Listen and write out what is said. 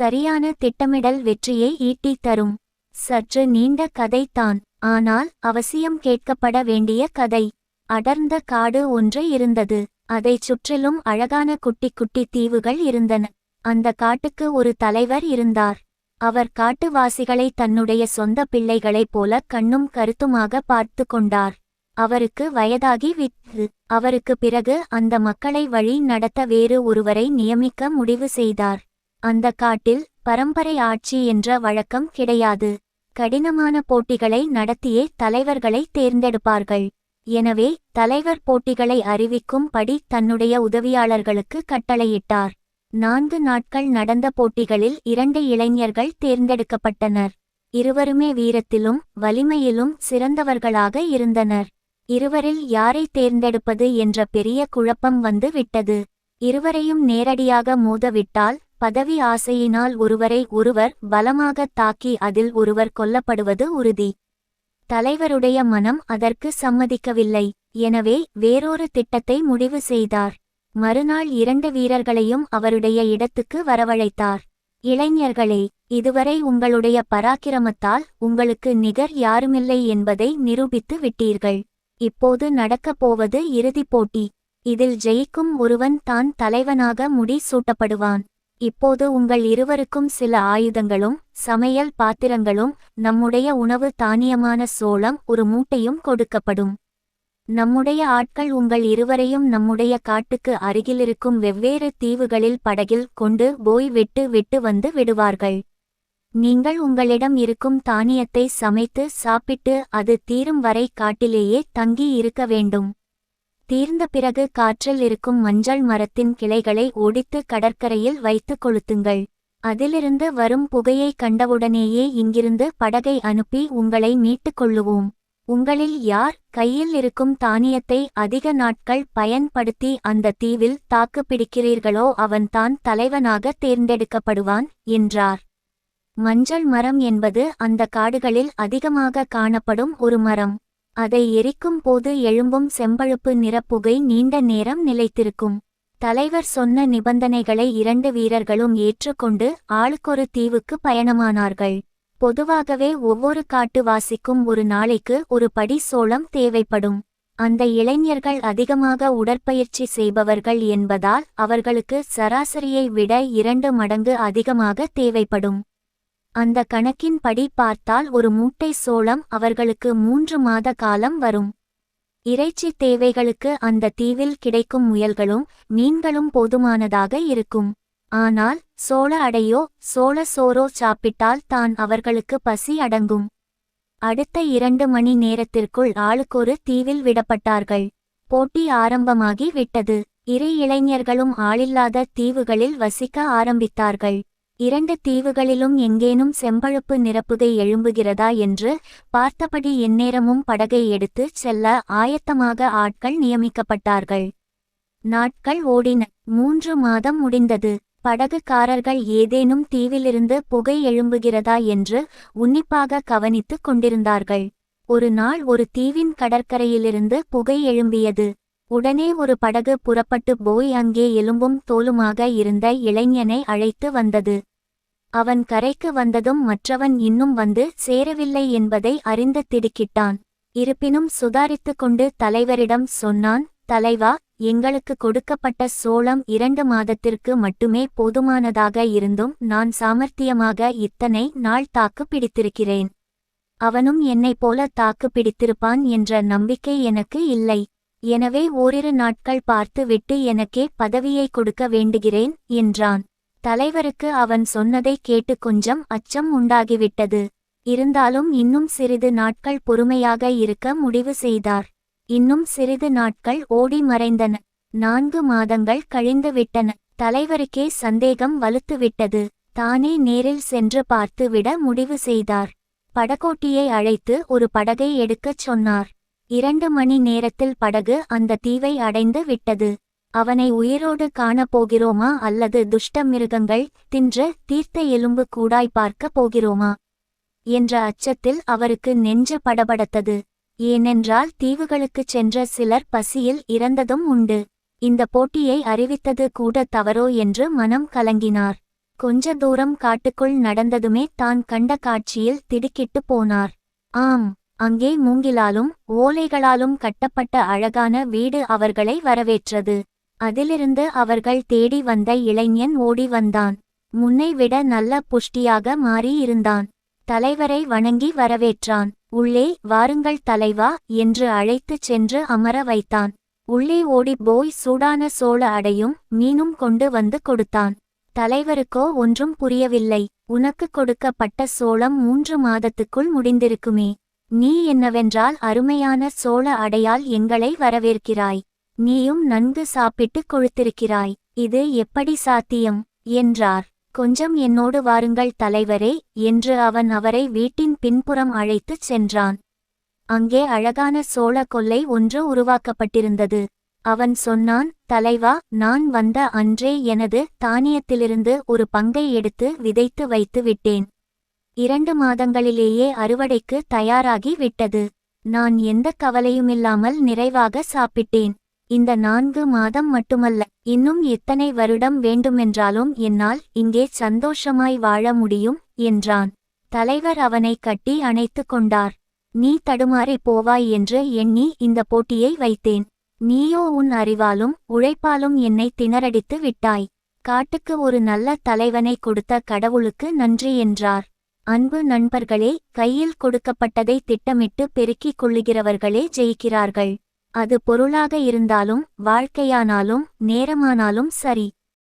சரியான திட்டமிடல் வெற்றியை ஈட்டித் தரும். சற்று நீண்ட கதைதான் ஆனால் அவசியம் கேட்கப்பட வேண்டிய கதை. அடர்ந்த காடு ஒன்று இருந்தது. அதைச் சுற்றிலும் அழகான குட்டி குட்டி தீவுகள் இருந்தன. அந்த காட்டுக்கு ஒரு தலைவர் இருந்தார். அவர் காட்டுவாசிகளை தன்னுடைய சொந்த பிள்ளைகளைப் போல கண்ணும் கருத்துமாக பார்த்து கொண்டார். அவருக்கு வயதாகி விட்டு அவருக்கு பிறகு அந்த மக்களை வழி நடத்த வேறு ஒருவரை நியமிக்க முடிவு செய்தார். அந்த காட்டில் பரம்பரை ஆட்சி என்ற வழக்கம் கிடையாது. கடினமான போட்டிகளை நடத்தியே தலைவர்களை தேர்ந்தெடுப்பார்கள். எனவே தலைவர் போட்டிகளை அறிவிக்கும்படி தன்னுடைய உதவியாளர்களுக்கு கட்டளையிட்டார். நான்கு நாட்கள் நடந்த போட்டிகளில் இரண்டு இளைஞர்கள் தேர்ந்தெடுக்கப்பட்டனர். இருவருமே வீரத்திலும் வலிமையிலும் சிறந்தவர்களாக இருந்தனர். இருவரில் யாரை தேர்ந்தெடுப்பது என்ற பெரிய குழப்பம் வந்து விட்டது. இருவரையும் நேரடியாக மோதவிட்டால் பதவி ஆசையினால் ஒருவரை ஒருவர் பலமாகத் தாக்கி அதில் ஒருவர் கொல்லப்படுவது உறுதி. தலைவருடைய மனம் அதற்கு சம்மதிக்கவில்லை. எனவே வேறொரு திட்டத்தை முடிவு செய்தார். மறுநாள் இரண்டு வீரர்களையும் அவருடைய இடத்துக்கு வரவழைத்தார். இளைஞர்களே இதுவரை உங்களுடைய பராக்கிரமத்தால் உங்களுக்கு நிகர் யாருமில்லை என்பதை நிரூபித்து விட்டீர்கள். இப்போது நடக்கப் போவது இறுதிப் போட்டி. இதில் ஜெயிக்கும் ஒருவன் தான் தலைவனாக முடி சூட்டப்படுவான். இப்போது உங்கள் இருவருக்கும் சில ஆயுதங்களும் சமையல் பாத்திரங்களும் நம்முடைய உணவு தானியமான சோளம் ஒரு மூட்டையும் கொடுக்கப்படும். நம்முடைய ஆட்கள் உங்கள் இருவரையும் நம்முடைய காட்டுக்கு அருகிலிருக்கும் வெவ்வேறு தீவுகளில் படகில் கொண்டு போய் விட்டு விட்டு வந்து விடுவார்கள். நீங்கள் உங்களிடம் இருக்கும் தானியத்தை சமைத்து சாப்பிட்டு அது தீரும் வரை காட்டிலேயே தங்கி இருக்க வேண்டும். தீர்ந்த பிறகு காற்றில் இருக்கும் மஞ்சள் மரத்தின் கிளைகளை ஒடித்து கடற்கரையில் வைத்து கொளுத்துங்கள். அதிலிருந்து வரும் புகையை கண்டவுடனேயே இங்கிருந்து படகை அனுப்பி உங்களை மீட்டுக் கொள்ளுவோம். உங்களில் யார் கையில் இருக்கும் தானியத்தை அதிக நாட்கள் பயன்படுத்தி அந்த தீவில் தாக்கு பிடிக்கிறீர்களோ அவன்தான் தலைவனாக தேர்ந்தெடுக்கப்படுவான் என்றார். மஞ்சள் மரம் என்பது அந்த காடுகளில் அதிகமாக காணப்படும் ஒரு மரம். அதை எரிக்கும் போது எழும்பும் செம்பழுப்பு நிறப்புகை நீண்ட நேரம் நிலைத்திருக்கும். தலைவர் சொன்ன நிபந்தனைகளை இரண்டு வீரர்களும் ஏற்றுக்கொண்டு ஆளுக்கொரு தீவுக்கு பயணமானார்கள். பொதுவாகவே ஒவ்வொரு காட்டுவாசிக்கும் ஒரு நாளைக்கு ஒரு படி சோளம் தேவைப்படும். அந்த இளைஞர்கள் அதிகமாக உடற்பயிற்சி செய்பவர்கள் என்பதால் அவர்களுக்கு சராசரியை விட இரண்டு மடங்கு அதிகமாக தேவைப்படும். அந்த கணக்கின்படி பார்த்தால் ஒரு மூட்டை சோளம் அவர்களுக்கு மூன்று மாத காலம் வரும். இறைச்சி தேவைகளுக்கு அந்த தீவில் கிடைக்கும் முயல்களும் மீன்களும் போதுமானதாக இருக்கும். ஆனால் சோள அடையோ சோள சோறோ சாப்பிட்டால் தான் அவர்களுக்கு பசி அடங்கும். அடுத்த இரண்டு மணி நேரத்திற்குள் ஆளுக்கொரு தீவில் விடப்பட்டார்கள். போட்டி ஆரம்பமாகி விட்டது இரு இளைஞர்களும் ஆளில்லாத தீவுகளில் வசிக்க ஆரம்பித்தார்கள். இரண்டு தீவுகளிலும் எங்கேனும் செம்பழுப்பு நிரப்புகை எழும்புகிறதா என்று பார்த்தபடி எந்நேரமும் படகை எடுத்து செல்ல ஆயத்தமாக ஆட்கள் நியமிக்கப்பட்டார்கள். நாட்கள் ஓடின. மூன்று மாதம் முடிந்தது. படகுக்காரர்கள் ஏதேனும் தீவிலிருந்து புகை எழும்புகிறதா என்று உன்னிப்பாக கவனித்துக் கொண்டிருந்தார்கள். ஒரு நாள் ஒரு தீவின் கடற்கரையிலிருந்து புகை எழும்பியது. உடனே ஒரு படகு புறப்பட்டு போய் அங்கே எலும்பும் தோலுமாக இருந்த இளைஞனை அழைத்து வந்தது. அவன் கரைக்கு வந்ததும் மற்றவன் இன்னும் வந்து சேரவில்லை என்பதை அறிந்து திடுக்கிட்டான். இருப்பினும் சுதாரித்துக் கொண்டு தலைவரிடம் சொன்னான் தலைவா எங்களுக்கு கொடுக்கப்பட்ட சோளம் இரண்டு மாதத்திற்கு மட்டுமே போதுமானதாக இருந்தும் நான் சாமர்த்தியமாக இத்தனை நாள் தாக்கு பிடித்திருக்கிறேன். அவனும் என்னைப் போல தாக்கு பிடித்திருப்பான் என்ற நம்பிக்கை எனக்கு இல்லை. எனவே ஓரிரு நாட்கள் பார்த்து விட்டு எனக்கே பதவியை கொடுக்க வேண்டுகிறேன் என்றான். தலைவருக்கு அவன் சொன்னதை கேட்டு கொஞ்சம் அச்சம் உண்டாகிவிட்டது. இருந்தாலும் இன்னும் சிறிது நாட்கள் பொறுமையாக இருக்க முடிவு செய்தார். இன்னும் சிறிது நாட்கள் ஓடி மறைந்தன. நான்கு மாதங்கள் கழிந்து விட்டன தலைவருக்கே சந்தேகம் வலுத்துவிட்டது. தானே நேரில் சென்று பார்த்துவிட முடிவு செய்தார். படகோட்டியை அழைத்து ஒரு படகை எடுக்கச் சொன்னார். இரண்டு மணி நேரத்தில் படகு அந்த தீவை அடைந்து விட்டது. அவனை உயிரோடு காணப்போகிறோமா அல்லது துஷ்ட மிருகங்கள் தின்ற தீர்த்த எலும்பு கூடாய் பார்க்க போகிறோமா? என்ற அச்சத்தில் அவருக்கு நெஞ்சு படபடத்தது. ஏனென்றால் தீவுகளுக்குச் சென்ற சிலர் பசியில் இறந்ததும் உண்டு. இந்த போட்டியை அறிவித்தது கூட தவறோ என்று மனம் கலங்கினார். கொஞ்ச தூரம் காட்டுக்குள் நடந்ததுமே தான் கண்ட காட்சியில் திடுக்கிட்டு போனார். ஆம் அங்கே மூங்கிலாலும் ஓலைகளாலும் கட்டப்பட்ட அழகான வீடு அவர்களை வரவேற்றது. அதிலிருந்து அவர்கள் தேடி வந்த இளைஞன் ஓடி வந்தான். முன்னை விட நல்ல புஷ்டியாக மாறியிருந்தான் தலைவரை வணங்கி வரவேற்றான். உள்ளே வாருங்கள் தலைவா என்று அழைத்துச் சென்று அமர வைத்தான். உள்ளே ஓடிப் போய் சூடான சோள அடையும் மீனும் கொண்டு வந்து கொடுத்தான். தலைவருக்கோ ஒன்றும் புரியவில்லை. உனக்கு கொடுக்கப்பட்ட சோளம் மூன்று மாதத்துக்குள் முடிந்திருக்குமே. நீ என்னவென்றால் அருமையான சோழ அடையால் எங்களை வரவேற்கிறாய். நீயும் நன்கு சாப்பிட்டுக் கொழுத்திருக்கிறாய். இது எப்படி சாத்தியம்? என்றார். கொஞ்சம் என்னோடு வாருங்கள் தலைவரே என்று அவன் அவரை வீட்டின் பின்புறம் அழைத்துச் சென்றான். அங்கே அழகான சோழ கொல்லை ஒன்று உருவாக்கப்பட்டிருந்தது. அவன் சொன்னான் தலைவா நான் வந்த அன்றே எனது தானியத்திலிருந்து ஒரு பங்கை எடுத்து விதைத்து வைத்து விட்டேன் இரண்டு மாதங்களிலேயே அறுவடைக்கு தயாராகி விட்டது. நான் எந்த கவலையுமில்லாமல் நிறைவாக சாப்பிட்டேன். இந்த நான்கு மாதம் மட்டுமல்ல இன்னும் எத்தனை வருடம் வேண்டுமென்றாலும் என்னால் இங்கே சந்தோஷமாய் வாழ முடியும் என்றான். தலைவர் அவனை கட்டி அணைத்துக் கொண்டார். நீ தடுமாறிப் போவாய் என்று எண்ணி இந்த போட்டியை வைத்தேன். நீயோ உன் அறிவாலும் உழைப்பாலும் என்னை திணறடித்து விட்டாய். காட்டுக்கு ஒரு நல்ல தலைவனை கொடுத்த கடவுளுக்கு நன்றி என்றார். அன்பு நண்பர்களே கையில் கொடுக்கப்பட்டதை திட்டமிட்டு பெருக்கிக் கொள்ளுகிறவர்களே ஜெயிக்கிறார்கள். அது பொருளாக இருந்தாலும் வாழ்க்கையானாலும் நேரமானாலும் சரி.